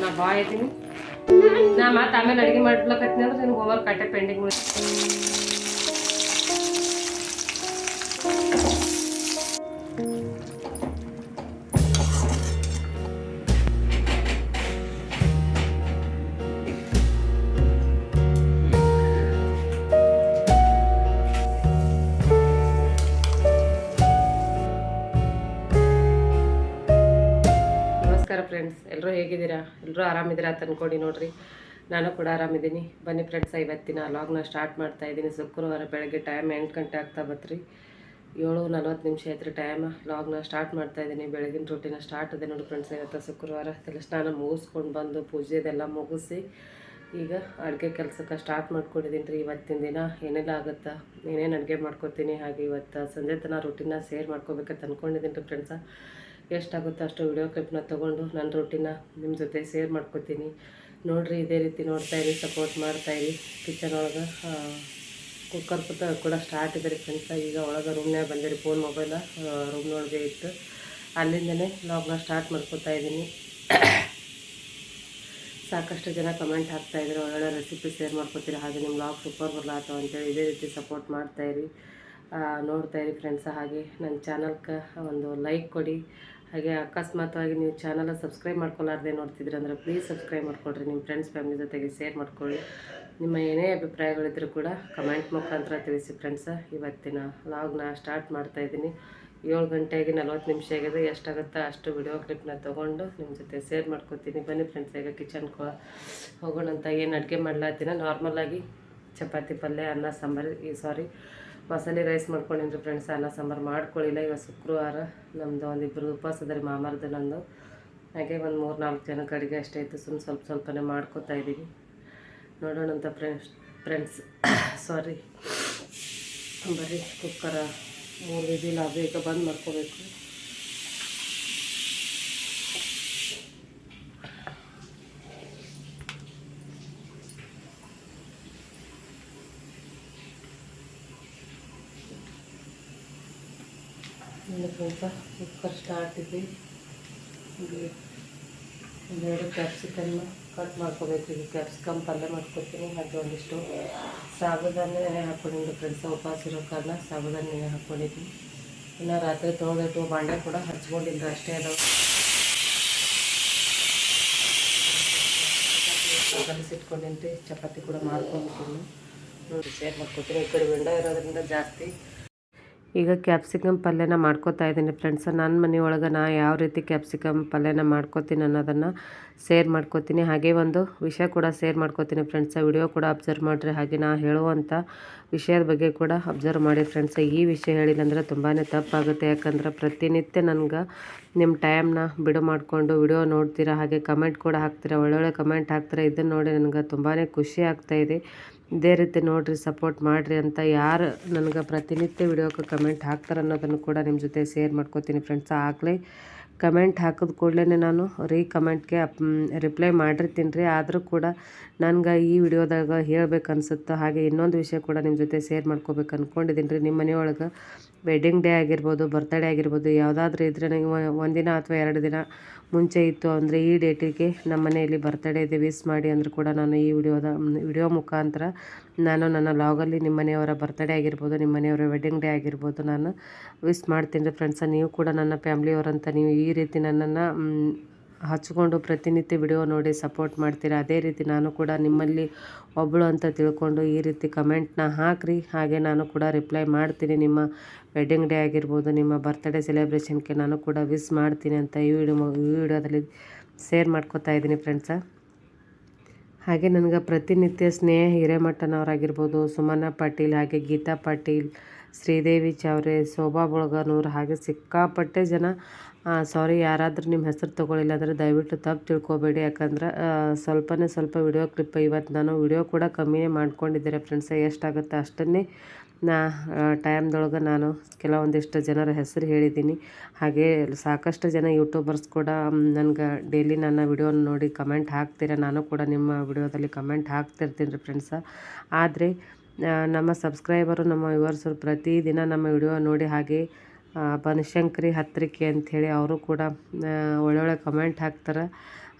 ನಾ ಬಾಯ್ ಇದೀನಿ ನಾ ಮತ್ತೆ ಆಮೇಲೆ ಅಡುಗೆ ಮಾಡ್ಲಕತ್ತೀನಿ ಅಂದ್ರೆ ನಿನಗೆ ಹೋಮ್ವರ್ಕ್ ಕಟ್ಟೆ ಪೆಂಡಿಂಗ್ ನಮಸ್ಕಾರ ಫ್ರೆಂಡ್ಸ್ ಎಲ್ಲರೂ ಹೇಗಿದ್ದೀರಾ? ಎಲ್ಲರೂ ಆರಾಮಿದ್ದೀರಾ ಅಂತ ಅನ್ಕೊಂಡು ನೋಡ್ರಿ. ನಾನು ಕೂಡ ಆರಾಮಿದ್ದೀನಿ. ಬನ್ನಿ ಫ್ರೆಂಡ್ಸ್ ಇವತ್ತಿನ ಲಾಗ್ನ ಸ್ಟಾರ್ಟ್ ಮಾಡ್ತಾ ಇದ್ದೀನಿ. ಶುಕ್ರವಾರ ಬೆಳಗ್ಗೆ ಟೈಮ್ ಎಂಟು ಗಂಟೆ ಆಗ್ತಾ ಬತ್ರಿ. ಏಳು ನಲ್ವತ್ತು ನಿಮಿಷ ಐತ್ರಿ ಟೈಮ್ ಲಾಗ್ನ ಸ್ಟಾರ್ಟ್ ಮಾಡ್ತಾ ಇದ್ದೀನಿ. ಬೆಳಗಿನ ರೊಟ್ಟಿನ ಸ್ಟಾರ್ಟ್ ಅದೇ ನೋಡಿ ಫ್ರೆಂಡ್ಸ್ ಇವತ್ತು ಶುಕ್ರವಾರ ತಲೆ ಸ್ನಾನ ಮುಗಿಸ್ಕೊಂಡು ಬಂದು ಪೂಜೆ ಇದೆಲ್ಲ ಮುಗಿಸಿ ಈಗ ಅಡುಗೆ ಕೆಲಸಕ್ಕೆ ಸ್ಟಾರ್ಟ್ ಮಾಡ್ಕೊಂಡಿದ್ದೀನಿ ರೀ ಇವತ್ತಿನ ದಿನ. ಏನೆಲ್ಲ ಆಗುತ್ತಾ? ಏನೇನು ಅಡುಗೆ ಮಾಡ್ಕೊತೀನಿ? ಹಾಗೆ ಇವತ್ತು ಸಂಜೆ ತನಕ ರೊಟ್ಟಿನ ಶೇರ್ ಮಾಡ್ಕೋಬೇಕಂತ ಅಂದ್ಕೊಂಡಿದ್ದೀನಿ ರೀ ಫ್ರೆಂಡ್ಸ ಎಷ್ಟಾಗುತ್ತೋ ಅಷ್ಟು ವಿಡಿಯೋ ಕ್ಲಿಪ್ನ ತೊಗೊಂಡು ನನ್ನ ರೊಟ್ಟಿನ ನಿಮ್ಮ ಜೊತೆ ಶೇರ್ ಮಾಡ್ಕೊತೀನಿ. ನೋಡಿರಿ, ಇದೇ ರೀತಿ ನೋಡ್ತಾ ಇರಿ ಸಪೋರ್ಟ್ ಮಾಡ್ತಾಯಿರಿ ಕಿಚನ್ ಒಳಗೆ ಕುಕ್ಕರ್ ಕೂತ ಕೂಡ ಸ್ಟಾರ್ಟ್ ಇದೆ ರೀ ಫ್ರೆಂಡ್ಸ ಈಗ ಒಳಗೆ ರೂಮ್ನಾಗ ಬಂದಿರಿ ಫೋನ್ ಮೊಬೈಲ ರೂಮ್ನೊಳಗೆ ಇತ್ತು. ಅಲ್ಲಿಂದನೇ ಲಾಗ್ನ ಸ್ಟಾರ್ಟ್ ಮಾಡ್ಕೊತಾ ಇದ್ದೀನಿ. ಸಾಕಷ್ಟು ಜನ ಕಮೆಂಟ್ ಹಾಕ್ತಾ ಇದ್ರು, ಒಳ್ಳೊಳ್ಳೆ ರೆಸಿಪಿ ಶೇರ್ ಮಾಡ್ಕೊತೀರಿ, ಹಾಗೆ ನಿಮ್ಮ ಲಾಗ್ ಸೂಪರ್ ಬರ್ಲಾತಾವ ಅಂತೇಳಿ ಇದೇ ರೀತಿ ಸಪೋರ್ಟ್ ಮಾಡ್ತಾಯಿರಿ ನೋಡ್ತಾಯಿರಿ ಇರಿ ಫ್ರೆಂಡ್ಸ ಹಾಗೆ ನನ್ನ ಚಾನಲ್ಗೆ ಒಂದು ಲೈಕ್ ಕೊಡಿ. ಹಾಗೆ ಅಕಸ್ಮಾತಾಗಿ ನೀವು ಚಾನಲ್ ಸಬ್ಸ್ಕ್ರೈಬ್ ಮಾಡ್ಕೊಲಾರ್ದೆ ನೋಡ್ತಿದ್ರೆ ಅಂದರೆ ಪ್ಲೀಸ್ ಸಬ್ಸ್ಕ್ರೈಬ್ ಮಾಡ್ಕೊಳ್ರಿ. ನಿಮ್ಮ ಫ್ರೆಂಡ್ಸ್ ಫ್ಯಾಮಿಲಿ ಜೊತೆಗೆ ಶೇರ್ ಮಾಡ್ಕೊಳ್ಳಿ ನಿಮ್ಮ ಏನೇ ಅಭಿಪ್ರಾಯಗಳಿದ್ರು ಕೂಡ ಕಮೆಂಟ್ ಮುಖಾಂತರ ತಿಳಿಸಿ ಫ್ರೆಂಡ್ಸ ಇವತ್ತಿನ ಲಾಗ್ನ ಸ್ಟಾರ್ಟ್ ಮಾಡ್ತಾ ಇದ್ದೀನಿ. ಏಳು ಗಂಟೆಗೆ ನಲ್ವತ್ತು ನಿಮಿಷ ಆಗಿದೆ. ಎಷ್ಟಾಗುತ್ತೋ ಅಷ್ಟು ವಿಡಿಯೋ ಕ್ಲಿಪ್ನ ತೊಗೊಂಡು ನಿಮ್ಮ ಜೊತೆ ಶೇರ್ ಮಾಡ್ಕೊತೀನಿ. ಬನ್ನಿ ಫ್ರೆಂಡ್ಸ್ ಈಗ ಕಿಚನ್ ಹೋಗೋಣ ಅಂತ ಏನು ಅಡುಗೆ ಮಾಡ್ಲಾತೀನ? ನಾರ್ಮಲಾಗಿ ಚಪಾತಿ ಪಲ್ಯ, ಅನ್ನ, ಸಾಂಬಾರು, ಈ ಸಾರಿ ಮಸಾಲೆ ರೈಸ್ ಮಾಡ್ಕೊಂಡಿನಿ ಫ್ರೆಂಡ್ಸ್ ಅನ್ನ, ಸಾಂಬಾರು ಮಾಡ್ಕೊಳ್ಳಿಲ್ಲ ಇವಾಗ ಶುಕ್ರವಾರ ನಮ್ಮದು ಒಂದಿಬ್ಬರು ಉಪವಾಸ ಅದ ರೀ ಮಾಮಾರ್ದು ನಂದು. ಹಾಗೆ ಒಂದು ಮೂರು ನಾಲ್ಕು ಜನಕ್ಕೆ ಅಡುಗೆ ಅಷ್ಟೇ ಇತ್ತು. ಸುಮ್ಮನೆ ಸ್ವಲ್ಪ ಸ್ವಲ್ಪನೇ ಮಾಡ್ಕೊತಾ ಇದ್ದೀವಿ. ನೋಡೋಣ ಅಂತ ಫ್ರೆಂಡ್ಸ್ ಫ್ರೆಂಡ್ಸ್ ಸಾರಿ ಬರೀ ಕುಕ್ಕರ ಮೂರು ಇದಿಲ್ಲ ಈಗ ಬಂದ್ ಮಾಡ್ಕೋಬೇಕು. ಸ್ವಲ್ಪ ಕುಕ್ಕರ್ ಸ್ಟಾರ್ಟ್ ಇದೆ ಇಲ್ಲಿ ಒಂದೆರಡು ಕ್ಯಾಪ್ಸಿಕನ್ನ ಕಟ್ ಮಾಡ್ಕೋಬೇಕು ಈಗ ಕ್ಯಾಪ್ಸಿಕಮ್ ಪಲ್ಯ ಮಾಡ್ಕೊತೀನಿ ಹಾಗೆ ಒಂದಿಷ್ಟು ಸಾಬುದಾನೆ ನೆನೆ ಹಾಕ್ಕೊಂಡಿದ್ದು ಫ್ರೆಂಡ್ಸ್ ಉಪವಾಸ ಇರೋ ಕಾರಣ ಸಾಬುದಾನೆ ನೆನೆ ಹಾಕ್ಕೊಂಡಿದ್ದೀನಿ ಇನ್ನು ರಾತ್ರಿ ತೊಗೊಂಡಿಟ್ಟು ಬಾಂಡೆ ಕೂಡ ಹಚ್ಕೊಂಡಿಲ್ಲ ಅಷ್ಟೇ ಅದಾವೆ ಕಲಿಸಿಟ್ಕೊಂಡಿಂತೆ ಚಪಾತಿ ಕೂಡ ಮಾಡ್ಕೊಂಡ್ಬಿಟ್ಟಿನಿ ನೋಡಿ ಶೇರ್ ಮಾಡ್ಕೊತೀನಿ ಈ ಕಡೆ ವಿಂಡೋ ಇರೋದ್ರಿಂದ ಜಾಸ್ತಿ ಈಗ ಕ್ಯಾಪ್ಸಿಕಮ್ ಪಲ್ಯನ ಮಾಡ್ಕೋತಾ ಇದ್ದೀನಿ ಫ್ರೆಂಡ್ಸ್. ನನ್ನ ಮನೆಯೊಳಗೆ ನಾ ಯಾವ ರೀತಿ ಕ್ಯಾಪ್ಸಿಕಮ್ ಪಲ್ಯನ ಮಾಡ್ಕೋತೀನಿ ಅನ್ನೋದನ್ನು ಶೇರ್ ಮಾಡ್ಕೋತೀನಿ. ಹಾಗೆ ಒಂದು ವಿಷಯ ಕೂಡ ಶೇರ್ ಮಾಡ್ಕೋತೀನಿ ಫ್ರೆಂಡ್ಸ್. ವಿಡಿಯೋ ಕೂಡ ಅಬ್ಸರ್ವ್ ಮಾಡಿರಿ. ಹಾಗೆ ನಾ ಹೇಳುವಂಥ ವಿಷಯದ ಬಗ್ಗೆ ಕೂಡ ಅಬ್ಸರ್ವ್ ಮಾಡಿ ಫ್ರೆಂಡ್ಸ್. ಈ ವಿಷಯ ಹೇಳಿಲ್ಲಂದ್ರೆ ತುಂಬಾ ತಪ್ಪಾಗುತ್ತೆ. ಯಾಕಂದ್ರೆ ಪ್ರತಿನಿತ್ಯ ನನಗೆ ನಿಮ್ಮ ಟೈಮ್ನ ಬಿಡು ಮಾಡಿಕೊಂಡು ವಿಡಿಯೋ ನೋಡ್ತೀರಾ, ಹಾಗೆ ಕಮೆಂಟ್ ಕೂಡ ಹಾಕ್ತೀರಾ, ಒಳ್ಳೊಳ್ಳೆ ಕಮೆಂಟ್ ಹಾಕ್ತೀರಾ, ಇದನ್ನು ನೋಡಿ ನನಗೆ ತುಂಬಾ ಖುಷಿ ಆಗ್ತಾಯಿದೆ ಇದೇ ರೀತಿ ನೋಡಿರಿ ಸಪೋರ್ಟ್ ಮಾಡಿರಿ ಅಂತ ಯಾರು ನನಗೆ ಪ್ರತಿನಿತ್ಯ ವಿಡಿಯೋಕ್ಕೆ ಕಮೆಂಟ್ ಹಾಕ್ತಾರೆ ಅನ್ನೋದನ್ನು ಕೂಡ ನಿಮ್ಮ ಜೊತೆ ಶೇರ್ ಮಾಡ್ಕೋತೀನಿ ಫ್ರೆಂಡ್ಸ್ ಆಗಲೇ ಕಮೆಂಟ್ ಹಾಕಿದ ಕೂಡಲೇ ನಾನು ರೀ ಕಮೆಂಟ್ಗೆ ರಿಪ್ಲೈ ಮಾಡಿರ್ತೀನಿ ರೀ. ಆದರೂ ಕೂಡ ನನಗೆ ಈ ವಿಡಿಯೋದಾಗ ಹೇಳ್ಬೇಕು ಅನ್ಸುತ್ತೆ ಹಾಗೆ ಇನ್ನೊಂದು ವಿಷಯ ಕೂಡ ನಿಮ್ಮ ಜೊತೆ ಶೇರ್ ಮಾಡ್ಕೋಬೇಕು ಅಂದ್ಕೊಂಡಿದ್ದೀನಿ ರೀ. ನಿಮ್ಮ ಮನೆಯೊಳಗೆ ವೆಡ್ಡಿಂಗ್ ಡೇ ಆಗಿರ್ಬೋದು ಬರ್ತ್ಡೇ ಆಗಿರ್ಬೋದು, ಯಾವುದಾದ್ರೂ ಇದ್ದರೆ ನನಗೆ ಒಂದಿನ ಅಥವಾ ಎರಡು ದಿನ ಮುಂಚೆ ಇತ್ತು ಅಂದರೆ ಈ ಡೇಟಿಗೆ ನಮ್ಮ ಮನೆಯಲ್ಲಿ ಬರ್ತಡೇ ಇದೆ ವಿಸ್ ಮಾಡಿ ಅಂದರೂ ಕೂಡ ನಾನು ಈ ವಿಡಿಯೋದ ವಿಡಿಯೋ ಮುಖಾಂತರ ನಾನು ನನ್ನ ಲಾಗಲ್ಲಿ ನಿಮ್ಮ ಮನೆಯವರ ಬರ್ತ್ಡೇ ಆಗಿರ್ಬೋದು ನಿಮ್ಮ ಮನೆಯವರ ವೆಡ್ಡಿಂಗ್ ಡೇ ಆಗಿರ್ಬೋದು, ನಾನು ವಿಸ್ ಮಾಡ್ತೀನಿ ರೀ ಫ್ರೆಂಡ್ಸ ನೀವು ಕೂಡ ನನ್ನ ಫ್ಯಾಮ್ಲಿಯವರಂತ ನೀವು ಈ ರೀತಿ ನನ್ನನ್ನು ಹಚ್ಕೊಂಡು ಪ್ರತಿನಿತ್ಯ ವಿಡಿಯೋ ನೋಡಿ ಸಪೋರ್ಟ್ ಮಾಡ್ತೀರಾ? ಅದೇ ರೀತಿ ನಾನು ಕೂಡ ನಿಮ್ಮಲ್ಲಿ ಒಬ್ಬಳು ಅಂತ ತಿಳ್ಕೊಂಡು ಈ ರೀತಿ ಕಮೆಂಟ್ನ ಹಾಕಿರಿ. ಹಾಗೆ ನಾನು ಕೂಡ ರಿಪ್ಲೈ ಮಾಡ್ತೀನಿ. ನಿಮ್ಮ ವೆಡ್ಡಿಂಗ್ ಡೇ ಆಗಿರ್ಬೋದು, ನಿಮ್ಮ ಬರ್ತ್ಡೇ ಸೆಲೆಬ್ರೇಷನ್ಗೆ ನಾನು ಕೂಡ ವಿಸ್ ಮಾಡ್ತೀನಿ ಅಂತ ಈ ವಿಡಿಯೋ ಈ ವಿಡಿಯೋದಲ್ಲಿ ಶೇರ್ ಮಾಡ್ಕೋತಾ ಇದ್ದೀನಿ ಫ್ರೆಂಡ್ಸ ಹಾಗೆ ನನಗೆ ಪ್ರತಿನಿತ್ಯ ಸ್ನೇಹ ಹಿರೇಮಠನವರಾಗಿರ್ಬೋದು, ಸುಮನ ಪಾಟೀಲ್ ಹಾಗೆ ಗೀತಾ ಪಾಟೀಲ್, ಶ್ರೀದೇವಿ ಚಾವ್ರೆ ಶೋಭಾ ಬುಳ್ಗನೂರು ಹಾಗೆ ಸಿಕ್ಕಾಪಟ್ಟೆ ಜನ. ಸಾರಿ ಯಾರಾದರೂ ನಿಮ್ಮ ಹೆಸರು ತೊಗೊಳಿಲ್ಲ ಅಂದರೆ ದಯವಿಟ್ಟು ತಪ್ಪು ತಿಳ್ಕೊಬೇಡಿ. ಯಾಕಂದ್ರೆ ಸ್ವಲ್ಪನೇ ಸ್ವಲ್ಪ ವಿಡಿಯೋ ಕ್ಲಿಪ್ ಇವತ್ತು ನಾನು ವಿಡಿಯೋ ಕೂಡ ಕಮ್ಮಿನೇ ಮಾಡ್ಕೊಂಡಿದ್ದೆ ಫ್ರೆಂಡ್ಸ್ ಎಷ್ಟಾಗುತ್ತೆ ಅಷ್ಟನ್ನೇ ನಾ ಟೈಮ್ದೊಳಗೆ ನಾನು ಕೆಲವೊಂದಿಷ್ಟು ಜನರ ಹೆಸರು ಹೇಳಿದ್ದೀನಿ. ಹಾಗೆ ಸಾಕಷ್ಟು ಜನ ಯೂಟ್ಯೂಬರ್ಸ್ ಕೂಡ ನನಗೆ ಡೈಲಿ ನನ್ನ ವಿಡಿಯೋನ ನೋಡಿ ಕಮೆಂಟ್ ಹಾಕ್ತೀರ. ನಾನು ಕೂಡ ನಿಮ್ಮ ವಿಡಿಯೋದಲ್ಲಿ ಕಮೆಂಟ್ ಹಾಕ್ತಿರ್ತೀನಿ ರೀ ಫ್ರೆಂಡ್ಸ. ಆದರೆ ನಮ್ಮ ಸಬ್ಸ್ಕ್ರೈಬರು, ನಮ್ಮ ವ್ಯೂವರ್ಸರು ಪ್ರತಿದಿನ ನಮ್ಮ ವಿಡಿಯೋ ನೋಡಿ ಹಾಗೆ ಬನಶಂಕರಿ ಹತ್ರಿಕೆ ಅಂಥೇಳಿ ಅವರು ಕೂಡ ಒಳ್ಳೊಳ್ಳೆ ಕಮೆಂಟ್ ಹಾಕ್ತಾರೆ.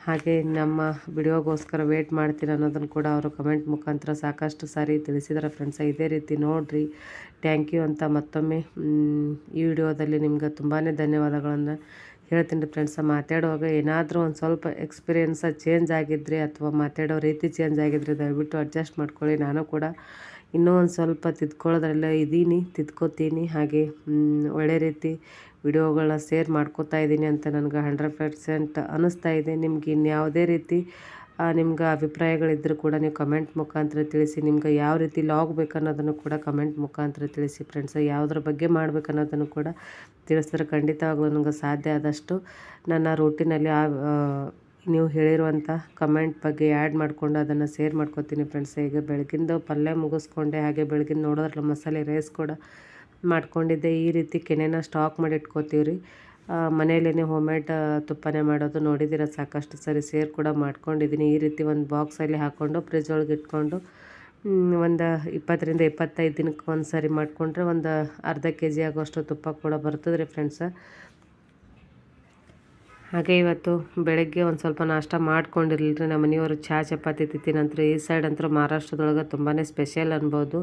ಹಾಗೆ ನಮ್ಮ ವಿಡಿಯೋಗೋಸ್ಕರ ವೇಟ್ ಮಾಡ್ತೀರ ಅನ್ನೋದನ್ನು ಕೂಡ ಅವರು ಕಮೆಂಟ್ ಮುಖಾಂತರ ಸಾಕಷ್ಟು ಸಾರಿ ತಿಳಿಸಿದ್ದಾರೆ ಫ್ರೆಂಡ್ಸ ಇದೇ ರೀತಿ ನೋಡಿರಿ. ಥ್ಯಾಂಕ್ ಯು ಅಂತ ಮತ್ತೊಮ್ಮೆ ಈ ವಿಡಿಯೋದಲ್ಲಿ ನಿಮ್ಗೆ ತುಂಬಾ ಧನ್ಯವಾದಗಳನ್ನು ಹೇಳ್ತೀನಿ ಫ್ರೆಂಡ್ಸ ಮಾತಾಡುವಾಗ ಏನಾದರೂ ಒಂದು ಸ್ವಲ್ಪ ಎಕ್ಸ್ಪೀರಿಯನ್ಸ ಚೇಂಜ್ ಆಗಿದ್ದರೆ ಅಥವಾ ಮಾತಾಡೋ ರೀತಿ ಚೇಂಜ್ ಆಗಿದ್ದರೆ ದಯವಿಟ್ಟು ಅಡ್ಜಸ್ಟ್ ಮಾಡ್ಕೊಳ್ಳಿ. ನಾನು ಕೂಡ ಇನ್ನೂ ಒಂದು ಸ್ವಲ್ಪ ತಿದ್ಕೊಳ್ಳೋದ್ರಲ್ಲೇ ಇದ್ದೀನಿ ತಿದ್ಕೋತೀನಿ. ಹಾಗೆ ಒಳ್ಳೆ ರೀತಿ ವಿಡಿಯೋಗಳನ್ನ ಶೇರ್ ಮಾಡ್ಕೋತಾ ಇದ್ದೀನಿ ಅಂತ ನನಗೆ ಹಂಡ್ರೆಡ್ ಪರ್ಸೆಂಟ್ ಅನ್ನಿಸ್ತಾ ಇದೆ. ನಿಮ್ಗೆ ಇನ್ಯಾವುದೇ ರೀತಿ ನಿಮ್ಗೆ ಅಭಿಪ್ರಾಯಗಳಿದ್ದರೂ ಕೂಡ ನೀವು ಕಮೆಂಟ್ ಮುಖಾಂತರ ತಿಳಿಸಿ ನಿಮ್ಗೆ ಯಾವ ರೀತಿ ಲಾಗ್ ಬೇಕನ್ನೋದನ್ನು ಕೂಡ ಕಮೆಂಟ್ ಮುಖಾಂತರ ತಿಳಿಸಿ ಫ್ರೆಂಡ್ಸ್. ಯಾವುದ್ರ ಬಗ್ಗೆ ಮಾಡ್ಬೇಕನ್ನೋದನ್ನು ಕೂಡ ತಿಳಿಸಿದ್ರೆ ಖಂಡಿತವಾಗ್ಲೂ ನನಗೆ ಸಾಧ್ಯ ಆದಷ್ಟು ನನ್ನ ರೂಟಿನಲ್ಲಿ ಆ, ನೀವು ಹೇಳಿರುವಂಥ ಕಮೆಂಟ್ ಬಗ್ಗೆ ಆ್ಯಡ್ ಮಾಡಿಕೊಂಡು ಅದನ್ನು ಶೇರ್ ಮಾಡ್ಕೊತೀನಿ ಫ್ರೆಂಡ್ಸ್ ಈಗ ಬೆಳಗಿಂದು ಪಲ್ಯ ಮುಗಿಸ್ಕೊಂಡೆ, ಹಾಗೆ ಬೆಳಗಿನ ನೋಡೋದ್ರಲ್ಲ ಮಸಾಲೆ ರೈಸ್ ಕೂಡ ಮಾಡ್ಕೊಂಡಿದ್ದೆ. ಈ ರೀತಿ ಕೆನೆನ ಸ್ಟಾಕ್ ಮಾಡಿ ಇಟ್ಕೋತೀವಿ ರೀ ಮನೆಯಲ್ಲೇ ಹೋಮ್ಮೇಡ್ ತುಪ್ಪನೇ ಮಾಡೋದು ನೋಡಿದ್ದೀರ? ಸಾಕಷ್ಟು ಸರಿ ಸೇರ್ ಕೂಡ ಮಾಡ್ಕೊಂಡಿದ್ದೀನಿ. ಈ ರೀತಿ ಒಂದು ಬಾಕ್ಸಲ್ಲಿ ಹಾಕ್ಕೊಂಡು ಫ್ರಿಜ್ ಒಳಗೆ ಇಟ್ಕೊಂಡು ಒಂದು ಇಪ್ಪತ್ತರಿಂದ ಇಪ್ಪತ್ತೈದು ದಿನಕ್ಕೆ ಒಂದು ಸರಿ ಮಾಡಿಕೊಂಡ್ರೆ ಒಂದು ಅರ್ಧ ಕೆ ಜಿ ಆಗೋಷ್ಟು ತುಪ್ಪ ಕೂಡ ಬರ್ತದೆ ರೀ ಫ್ರೆಂಡ್ಸ ಹಾಗೆ ಇವತ್ತು ಬೆಳಗ್ಗೆ ಒಂದು ಸ್ವಲ್ಪ ನಾಷ್ಟ ಮಾಡ್ಕೊಂಡಿರಲಿಲ್ಲ ನಮ್ಮ ಮನೆಯವರು ಚಹಾ, ಚಪಾತಿ ನಂತರ ಈ ಸೈಡ್ ಅಂತೂ ಮಹಾರಾಷ್ಟ್ರದೊಳಗೆ ತುಂಬಾ ಸ್ಪೆಷಲ್ ಅನ್ಬೋದು.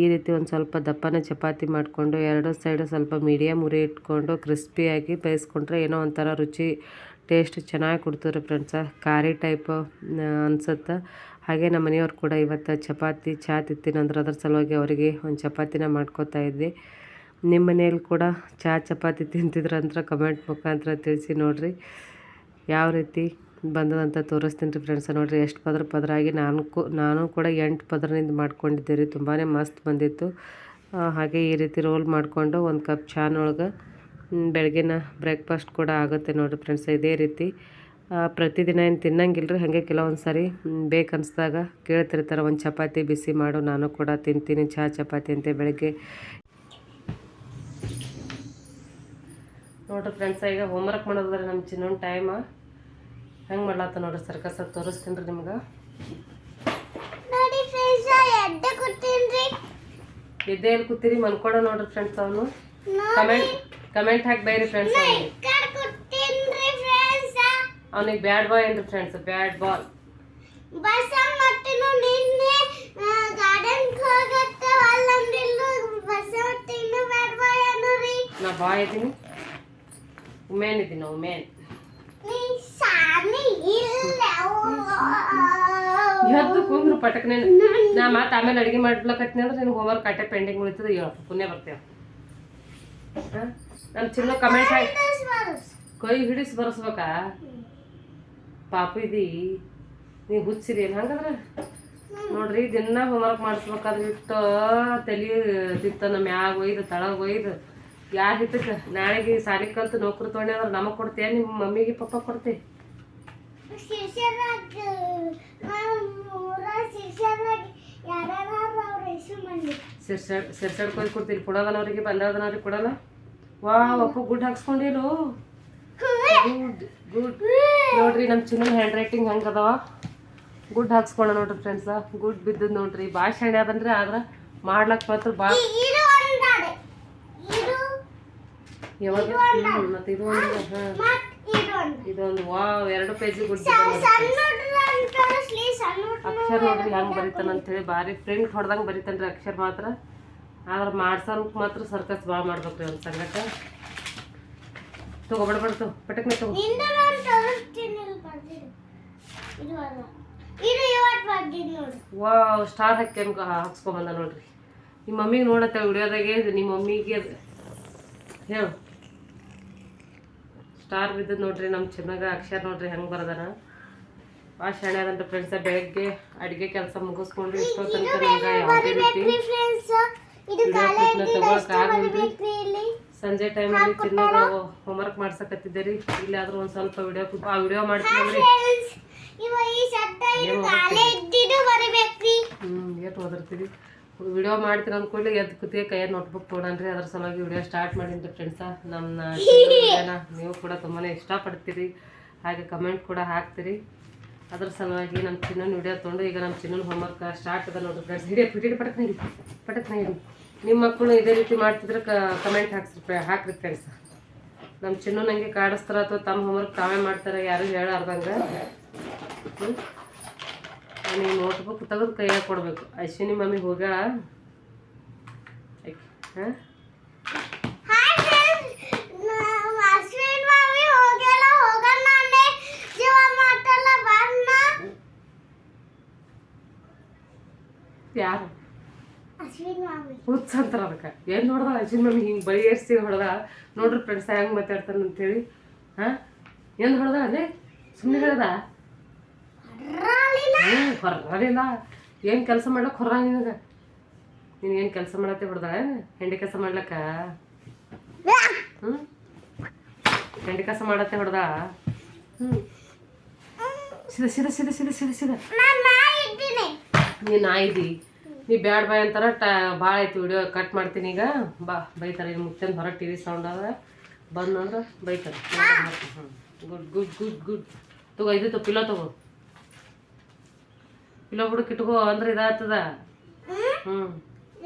ಈ ರೀತಿ ಒಂದು ಸ್ವಲ್ಪ ದಪ್ಪನ ಚಪಾತಿ ಮಾಡಿಕೊಂಡು, ಎರಡು ಸೈಡು ಸ್ವಲ್ಪ ಮೀಡಿಯಮ್ ಉರಿ ಇಟ್ಕೊಂಡು ಕ್ರಿಸ್ಪಿಯಾಗಿ ಬೇಯಿಸ್ಕೊಂಡ್ರೆ ಏನೋ ಒಂಥರ ರುಚಿ ಟೇಸ್ಟ್ ಚೆನ್ನಾಗಿ ಕೊಡ್ತಾರೆ ಫ್ರೆಂಡ್ಸ ಖಾರಿ ಟೈಪ್ ಅನ್ಸುತ್ತೆ. ಹಾಗೆ ನಮ್ಮ ಮನೆಯವ್ರು ಕೂಡ ಇವತ್ತು ಚಪಾತಿ, ಚಹಾ ತಿಂತೀನಂದ್ರೆ ಅದ್ರ ಸಲುವಾಗಿ ಅವರಿಗೆ ಒಂದು ಚಪಾತಿನ ಮಾಡ್ಕೋತಾ ಇದ್ದೆ ನಿಮ್ಮ ಮನೆಯಲ್ಲಿ ಕೂಡ ಚಹಾ ಚಪಾತಿ ತಿಂತಿದ್ರಂತ ಕಮೆಂಟ್ ಮುಖಾಂತರ ತಿಳಿಸಿ ನೋಡಿರಿ. ಯಾವ ರೀತಿ ಬಂದದಂತ ತೋರಿಸ್ತೀನಿ ರೀ ಫ್ರೆಂಡ್ಸ ನೋಡಿರಿ ಎಷ್ಟು ಪದರ ಪದ್ರ ಆಗಿ ನಾನು ನಾನು ಕೂಡ ಎಂಟು ಪದರನಿಂದ ಮಾಡ್ಕೊಂಡಿದ್ದೆ ರೀ ತುಂಬಾ ಮಸ್ತ್ ಬಂದಿತ್ತು. ಹಾಗೆ ಈ ರೀತಿ ರೋಲ್ ಮಾಡಿಕೊಂಡು ಒಂದು ಕಪ್ ಚಾನೊಳಗೆ ಬೆಳಗಿನ ಬ್ರೇಕ್ಫಾಸ್ಟ್ ಕೂಡ ಆಗುತ್ತೆ ನೋಡಿರಿ ಫ್ರೆಂಡ್ಸ್ ಇದೇ ರೀತಿ. ಪ್ರತಿದಿನ ಏನು ತಿನ್ನಂಗಿಲ್ಲ ರೀ ಹಾಗೆ ಕೆಲವೊಂದು ಸಾರಿ ಬೇಕನ್ನಿಸ್ದಾಗ ಕೇಳ್ತಿರ್ತಾರೆ, ಒಂದು ಚಪಾತಿ ಬಿಸಿ ಮಾಡು, ನಾನು ಕೂಡ ತಿಂತೀನಿ, ಚಹಾ ಚಪಾತಿ ಅಂತ ಬೆಳಗ್ಗೆ ನೋಡ್ರಿ ಫ್ರೆಂಡ್ಸ ಈಗ ಹೋಮ್ವರ್ಕ್ ಮಾಡೋದ್ರೆ ನಮ್ಮ ಚಿನ್ನೊಂದು ಟೈಮ್ ಹೆಂಗೆ ಮಾಡ್ಲಾತ ನೋಡ್ರಿ ಸರ್ಕಸ್ ಅದು ತೋರಿಸ್ತೀನಿ ರೀ ನಿಮ್ಗೆ. ನೋಡಿ ಫ್ರೆಂಡ್ಸ್ ಎಡ್ಡ ಕೊಡ್ತೀನಿ ಎದ್ದೆ ಎಲ್ಲಿ ಕೂತೀರಿ ಮನ್ಕೊಡ ನೋಡ್ರಿ ಫ್ರೆಂಡ್ಸ್ ಅವನು. ಕಮೆಂಟ್ ಕಮೆಂಟ್ ಹಾಕಿ ಬೈರಿ ಫ್ರೆಂಡ್ಸ್ ಅವನಿಗೆ. ಕರ್ ಕೊಡ್ತೀನಿ ಫ್ರೆಂಡ್ಸ್ ಅವನಿಗೆ ಬ್ಯಾಡ್ ಬಾಯ್ ಏನ್ರಿ ಫ್ರೆಂಡ್ಸ್ ಬ್ಯಾಡ್ ಬಾಲ್ ಬಸ್ ಮಟ್ಟಿನ ನಿನ್ನೆ ಗಾರ್ಡನ್ ಹೋಗತ್ತ ಅಲ್ಲಂದಿಲ್ಲ ಬಸ್ ಮಟ್ಟಿನ ಬ್ಯಾಡ್ ಬಾಯ್ ಅನ್ನೋರಿ. ನಾ ಬಾಯ್ ಇದ್ದೀನಿ ಉಮೇನ್ ಇದ್ದೀನಿ ಉಮೇನ್. ಇವತ್ತು ಕುಂದ್ರು ಪಟಕ್ನೆ. ನಾ ಮತ್ತೆ ಆಮೇಲೆ ಅಡುಗೆ ಮಾಡ್ಲಕತ್ತೀನಿ ಅಂದ್ರೆ ನಿನ್ಗೆ ಹೋಮ್ವರ್ಕ್ ಅಟ್ಟೆ ಪೆಂಡಿಂಗ್ ಉಳಿತದೆ. ಹೇಳು ಪುಣ್ಯ ಬರ್ತೇವೆ. ನಮ್ಮ ಚಿನ್ನ ಕಮೆಂಟ್ ಹಾಕಿ ಕೈ ಹಿಡಿಸಿ ಬರ್ಸ್ಬೇಕಾ? ಪಾಪ ಇದೀ ನೀವು ಹುಚ್ಚಿರಿ ಏನು ಹಂಗಂದ್ರೆ? ನೋಡ್ರಿ ದಿನ ಹೋಮ್ವರ್ಕ್ ಮಾಡಿಸ್ಬೇಕಾದ್ರೆ ಇಟ್ಟು ತಲೆ ತಿತ್ತನ ಮ್ಯಾಗ ಒಯ್ದು ತಳಗ ಒಯ್ದು. ಯಾರ ಹಿತಕ್ಕೆ? ನಾಳೆಗೆ ಸಾಲಿ ಕಲ್ತು ನೌಕರಿ ತೊಗೊಂಡೆ ಅಂದ್ರೆ ನಮಗೆ ಕೊಡ್ತೀಯ? ನಿಮ್ಮ ಮಮ್ಮಿಗೆ ಪಪ್ಪ ಕೊಡ್ತಿ? ಸಿರ್ಸಾಡ್ ಕೊಯ್ದು ಕೊಡ್ತೀರಿ ಕೊಡೋದನವ್ರಿಗೆ ಬಂದದನವ್ರಿಗೆ ಕೊಡಲ್ಲ? ವಾ ಅಪ್ಪ ಗುಡ್ ಹಾಕ್ಸ್ಕೊಂಡಿರು ಗುಡ್ ಗುಡ್. ನೋಡ್ರಿ ನಮ್ಮ ಚಿನ್ನ ಹ್ಯಾಂಡ್ ರೈಟಿಂಗ್ ಹೆಂಗೆ ಅದಾವ? ಗುಡ್ ಹಾಕ್ಸ್ಕೊಂಡ ನೋಡ್ರಿ ಫ್ರೆಂಡ್ಸ ಗುಡ್ ಬಿದ್ದದ್ ನೋಡ್ರಿ. ಭಾಳ ಶಾಣೆ ಅದನ್ರಿ ಆದ್ರೆ ಮಾಡ್ಲಕ್ ಮಾತ್ರ ಭಾಳ ಇದು ಒಂದಾಡೆ ಇದು ಯಾವಾಗ ಮತ್ತೆ ಇದು ಒಂದು ಹಾಂ. ಇದೊಂದು ವಾವ್ ಎರಡು ಪೇಜ್ ಗುಡ್ ಅಕ್ಷರ ನೋಡ್ರಿ ಹೆಂಗೆ ಬರೀತಾನಂತೇಳಿ ಅಂತೇಳಿ ಭಾರಿ ಪ್ರಿಂಟ್ ಬರಿತಾನೆ ಬರೀತಾನ್ರಿ ಅಕ್ಷರ ಮಾತ್ರ. ಆದ್ರೆ ಮಾಡ್ಸೋಕ್ ಮಾತ್ರ ಸರ್ಕಸ್ ಭಾಳ ಮಾಡ್ಬೇಕ್ರಿ ಒಂದು ಸಂಗಟ. ತಗೋಬಿಡ್ಬಾರ್ದು ಪಟಕ್ನೆ ತಗೋ ವಾವ್ ಸ್ಟಾರ್ ಹಾಕ್ಯಂಗ ಹಾಕ್ಸ್ಕೊಂಡ್ ಹಾಕ್ಸ್ಕೊಂಬಂದ ನೋಡ್ರಿ. ನಿಮ್ಮ ಮಮ್ಮಿಗೆ ನೋಡತ್ತೆ ವಿಡಿಯೋದಾಗೆ ಇದು ನಿಮ್ಮ ಮಮ್ಮಿಗೆ ಹೇಳು. ಸ್ಟಾರ್ ಬಿದ್ದದ್ ನೋಡ್ರಿ ನಮ್ಮ ಚಿನ್ನಗ ಅಕ್ಷರ ನೋಡ್ರಿ ಹೆಂಗೆ ಬರದಾನ. ಭಾಳ ಶಾಣೆ ಅದಂತ ಫ್ರೆಂಡ್ಸ ಬೆಳಗ್ಗೆ ಅಡುಗೆ ಕೆಲಸ ಮುಗಿಸ್ಕೊಂಡು ಇಷ್ಟೋ ತನಕ ನಮ್ಗೆ ಯಾವುದೇ ರೀತಿ ಫ್ರೆಂಡ್ಸ್ ಇದು ವಿಡಿಯೋ ಕಾಲೇ ಕ್ಲಿಪ್ನ ತಗೊಳಕ್ ಆಗಲ್ರಿ. ಬರ್ಬೇಕ್ರಿ ಇಲ್ಲಿ. ಸಂಜೆ ಟೈಮಲ್ಲಿ ಚಿನ್ನಗ ಹೋಮ್ವರ್ಕ್ ಮಾಡ್ಸಕತ್ತಿದ್ದೆ ರೀ ಇಲ್ಲಾದ್ರೂ ಒಂದು ಸ್ವಲ್ಪ ವಿಡಿಯೋ ಆ ವಿಡಿಯೋ ಹ್ಞೂ ಎಷ್ಟು ಓದಿರ್ತೀವಿ ವಿಡಿಯೋ ಮಾಡ್ತೀನಿ ಅಂದ್ಕೊಳ್ಳಿ ಎದ್ದು ಕುತ್ತಿಗೆ ಕೈಯಲ್ಲಿ ನೋಟ್ಬುಕ್ ಕೊಡನ್ರಿ ಅದ್ರ ಸಲುವಾಗಿ ವಿಡಿಯೋ ಸ್ಟಾರ್ಟ್ ಮಾಡೀನಿ ಫ್ರೆಂಡ್ಸ ನಮ್ಮ ನೀವು ಕೂಡ ತುಂಬಾ ಇಷ್ಟಪಡ್ತೀರಿ. ಹಾಗೆ ಕಮೆಂಟ್ ಕೂಡ ಹಾಕ್ತೀರಿ. ಅದ್ರ ಸಲುವಾಗಿ ನಮ್ಮ ಚಿನ್ನನ ವಿಡಿಯೋ ತೊಗೊಂಡು ಈಗ ನಮ್ಮ ಚಿನ್ನನ ಹೋಮ್ವರ್ಕ್ ಸ್ಟಾರ್ಟ್ ಅದ ನೋಡ್ರಿ ಫ್ರೆಂಡ್ಸ್ ಹಿಡಿಯ ಹಿಡಿದು ಪಟಕ್ನ ಹಿಡಿ ಪಟಕ್ನ ಹಿಡಿ. ನಿಮ್ಮ ಮಕ್ಕಳು ಇದೇ ರೀತಿ ಮಾಡ್ತಿದ್ರೆ ಕಮೆಂಟ್ ಹಾಕ್ಸ್ರಿ ಹಾಕ್ರಿ ಫ್ರೆಂಡ್ಸ್ ನಮ್ಮ ಚಿನ್ನು ನನಗೆ ಕಾಡಿಸ್ತಾರ ಅಥವಾ ತಮ್ಮ ಹೋಮ್ವರ್ಕ್ ತಾವೇ ಮಾಡ್ತಾರೆ ಯಾರು ಹೇಳಾರ್ದಂಗೆ. ನೀವು ನೋಟ್ಬುಕ್ ತೆಗೆದು ಕೈಯಾಗ ಕೊಡಬೇಕು. ಅಶ್ವಿನಿ ಮಮ್ಮಿ ಹೋಗ್ಯಾಳ. ಹಾಂ ಯಾರು? ಹುಚ್ಚ ಅಂತಾರ ಅದಕ್ಕೆ. ಏನು ನೋಡ್ದ ಅಶ್ವಿನಿ ಮಮ್ಮಿ? ಹಿಂಗೆ ಬಳಿ ಏರ್ಸಿ ಹೊಡೆದ. ನೋಡ್ರಿ ಫ್ರೆಂಡ್ಸ್ ಹೆಂಗೆ ಮಾತಾಡ್ತಾನೆ ಅಂತೇಳಿ ಹಾಂ? ಏನು ಹೊಡೆದ ಅದೇ ಸುಮ್ಮನೆ ಹೇಳ್ದ? ಹ್ಞೂ ಹೊರಲಿಲ್ಲ ಏನು ಕೆಲಸ ಮಾಡ್ಲಕ್ಕೆ ಹೊರ ನಿನಗೆ? ನೀನು ಏನು ಕೆಲಸ ಮಾಡತ್ತೆ ಬಿಡ್ದಾಳೆ ಹೆಂಡಿ ಕೆಲಸ ಮಾಡ್ಲಕ್ಕ? ಹ್ಞೂ ಹೆಂಡಿ ಕೆಲಸ ಮಾಡತ್ತೆ ಹೊಡ್ದ? ಹ್ಞೂ ಸಿದ ಸಿದ ಸಿದ ಸಿದ ಸಿದ ನೀ ನಾಯಿದಿ ನೀ ಬ್ಯಾಡ್ ಬಾಯ್ ಅಂತಾರ ಟ ಭಾಳ ಆಯ್ತು ವಿಡಿಯೋ ಕಟ್ ಮಾಡ್ತೀನಿ ಈಗ. ಬಾ, ಬೈತಾರೆ ಇಲ್ಲಿ ಮುಚ್ಚಂದು ಹೊರ ಟಿ ವಿ ಸೌಂಡ್ ಅದ. ಬಂದಂದ್ರೆ ಬೈತಾರೆ. ಹ್ಞೂ ಗುಡ್ ಗುಡ್ ಗುಡ್ ಗುಡ್. ತಗೋ, ಇದು ತಗೋ ಪಿಲೋ ತಗೋ. ಪಿಲೋ ಬಿಡು ಇಟ್ಕೋ ಅಂದ್ರೆ ಇದಾಗ್ತದ. ಹ್ಞೂ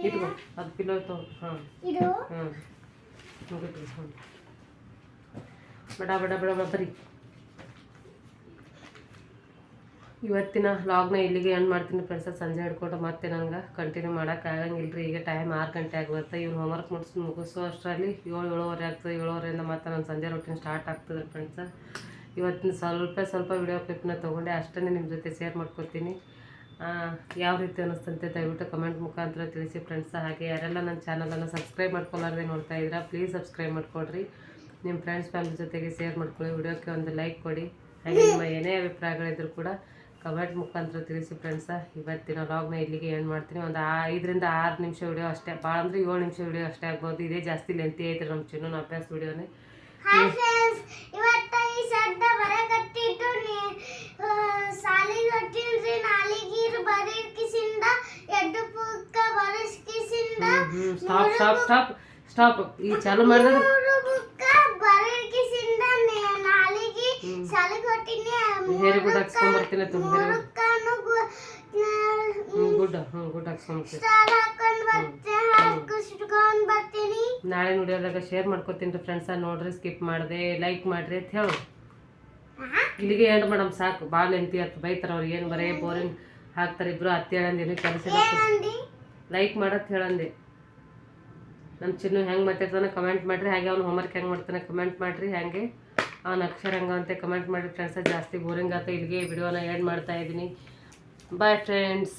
ಇಟ್ಕೋ. ಅದು ಪಿಲೋ ಇತ್ತು ಹಾಂ ಹ್ಞೂ ಮುಗಿತು. ಹ್ಞೂ ಬಡ ಬಡ ಬಡ ಬಡ ಬರೀ. ಇವತ್ತಿನ ವ್ಲಾಗ್ನ ಇಲ್ಲಿಗೆ ಎಂಡ್ ಮಾಡ್ತೀನಿ ಫ್ರೆಂಡ್ಸ ಸಂಜೆ ಹಿಡ್ಕೊಂಡು ಮತ್ತೆ ನಂಗೆ ಕಂಟಿನ್ಯೂ ಮಾಡೋಕೆ ಆಗಂಗಿಲ್ಲ ರೀ ಈಗ ಟೈಮ್ ಆರು ಗಂಟೆ ಆಗುತ್ತೆ ಇವ್ನು ಹೋಮ್ವರ್ಕ್ ಮುಗಿಸ್ ಮುಗಿಸೋ ಅಷ್ಟರಲ್ಲಿ ಏಳು ಏಳುವರೆ ಆಗ್ತದೆ. ಏಳುವರೆಯಿಂದ ಮತ್ತೆ ನನ್ನ ಸಂಜೆ ರೊಟ್ಟಿನ ಸ್ಟಾರ್ಟ್ ಆಗ್ತದೆ ಫ್ರೆಂಡ್ಸ ಇವತ್ತಿನ ಸ್ವಲ್ಪ ಸ್ವಲ್ಪ ವಿಡಿಯೋ ಕ್ಲಿಪ್ನ ತೊಗೊಂಡೆ. ಅಷ್ಟೇ ನಿಮ್ಮ ಜೊತೆ ಶೇರ್ ಮಾಡ್ಕೊತೀನಿ. ಯಾವ ರೀತಿ ಅನ್ನಿಸ್ತಂತೆ ದಯವಿಟ್ಟು ಕಮೆಂಟ್ ಮುಖಾಂತರ ತಿಳಿಸಿ ಫ್ರೆಂಡ್ಸ್ ಹಾಗೆ. ಯಾರೆಲ್ಲ ನನ್ನ ಚಾನಲನ್ನು ಸಬ್ಸ್ಕ್ರೈಬ್ ಮಾಡ್ಕೊಳ್ಳಾರ್ದೆ ನೋಡ್ತಾ ಇದ್ದೀರಾ ಪ್ಲೀಸ್ ಸಬ್ಸ್ಕ್ರೈಬ್ ಮಾಡ್ಕೊಳ್ರಿ. ನಿಮ್ಮ ಫ್ರೆಂಡ್ಸ್ ಫ್ಯಾಮಿಲಿ ಜೊತೆಗೆ ಶೇರ್ ಮಾಡ್ಕೊಳ್ಳಿ. ವಿಡಿಯೋಕ್ಕೆ ಒಂದು ಲೈಕ್ ಕೊಡಿ. ಹಾಗೆ ನಿಮ್ಮ ಏನೇ ಅಭಿಪ್ರಾಯಗಳಿದ್ರು ಕೂಡ ಕಮೆಂಟ್ ಮುಖಾಂತರ ತಿಳಿಸಿ ಫ್ರೆಂಡ್ಸ ಇವತ್ತಿನ ವ್ಲಾಗ್ನ ಇಲ್ಲಿಗೆ ಏನು ಮಾಡ್ತೀನಿ. ಒಂದು ಐದರಿಂದ ಆರು ನಿಮಿಷ ವಿಡಿಯೋ ಅಷ್ಟೇ. ಭಾಳ ಅಂದರೆ ಏಳು ನಿಮಿಷ ವಿಡಿಯೋ ಅಷ್ಟೇ ಆಗ್ಬೋದು. ಇದೇ ಜಾಸ್ತಿ ಲೆಂತಿ ಐತೆ ನಮ್ಮ ಚಿನ್ನ ಅಭ್ಯಾಸ ವಿಡಿಯೋನೇ ಹಾಯ್ ಫ್ರೆಂಡ್ಸ್ ಇವತ್ತ ಈ ಶಬ್ದ ಬರಕತ್ತಿಟ್ಟು ನೀ ಸಾಲಿಗೆ ಹೊಟ್ಟಿಲ್ರಿ ನಾಲಿಗೀರು ಬರೀಕಿಸಿಂದ ಎಡ್ಡು ಪುಕ್ಕ ಬರಸ್ಕಿಸಿಂದ ಸ್ಟಾಪ್ ಸ್ಟಾಪ್ ಸ್ಟಾಪ್ ಸ್ಟಾಪ್ ಈ ಚಾಲು ಮಾಡಿದ್ರೆ ಬುಕ್ಕ ಬರೀಕಿಸಿಂದ ನಾಲಿಗೆ ಸಾಲಿಗೆ ಹೊಟ್ಟಿನಿ ಹೇರಿ ಗುಡ್ ಹಾಕ್ಸ್ಕೊಂಬರ್ತೀನಿ ತುಂಬ ಹೇರಿ ಹ್ಞೂ ಗುಡ್ ಹ್ಞೂ ಗುಡ್ ಹಾಕ್ಸ್ಕೊಂಬರ್ತೀನಿ ಸ್ಟಾರ್ ಹಾಕೊಂಡು ಬರ್ತೀನಿ ಹಾಕಿಸ್ಕೊಂಡು ಬರ್ತೀನಿ ನಾಳೆ ವಿಡಿಯೋದಾಗ ಶೇರ್ ಮಾಡ್ಕೊತೀನಿ ರೀ ಫ್ರೆಂಡ್ಸ ನೋಡ್ರಿ ಸ್ಕಿಪ್ ಮಾಡಿದೆ ಲೈಕ್ ಮಾಡ್ರಿ ಅಂತ ಹೇಳು. ಇಲ್ಲಿಗೆ ಏನು ಮೇಡಮ್ ಸಾಕು. ಭಾಳ ಎಂತಿ ಅಂತ ಬೈತಾರೆ ಅವ್ರು, ಏನು ಬರೇ ಬೋರಿಂಗ್ ಹಾಕ್ತಾರೆ ಇಬ್ರು, ಅತ್ತೆ ಹೇಳಂದೇನು ಕೆಲಸ ಲೈಕ್ ಮಾಡತ್ ಹೇಳಂದೆ. ನಮ್ಮ ಚಿನ್ನು ಹೆಂಗೆ ಮಾತಾಡ್ತಾನೆ ಕಮೆಂಟ್ ಮಾಡಿರಿ, ಹಾಗೆ ಅವ್ನು ಹೋಮ್ವರ್ಕ್ ಹೆಂಗೆ ಮಾಡ್ತಾನೆ ಕಮೆಂಟ್ ಮಾಡಿರಿ, ಹಾಗೆ ಅವ್ನ ಅಕ್ಷರ ಅಂತ ಕಮೆಂಟ್ ಮಾಡಿ ಫ್ರೆಂಡ್ಸ ಜಾಸ್ತಿ ಬೋರಿಂಗ್ ಆತ. ಇಲ್ಲಿಗೆ ವಿಡಿಯೋನ ಎಂಡ್ ಮಾಡ್ತಾ ಇದ್ದೀನಿ. Bye friends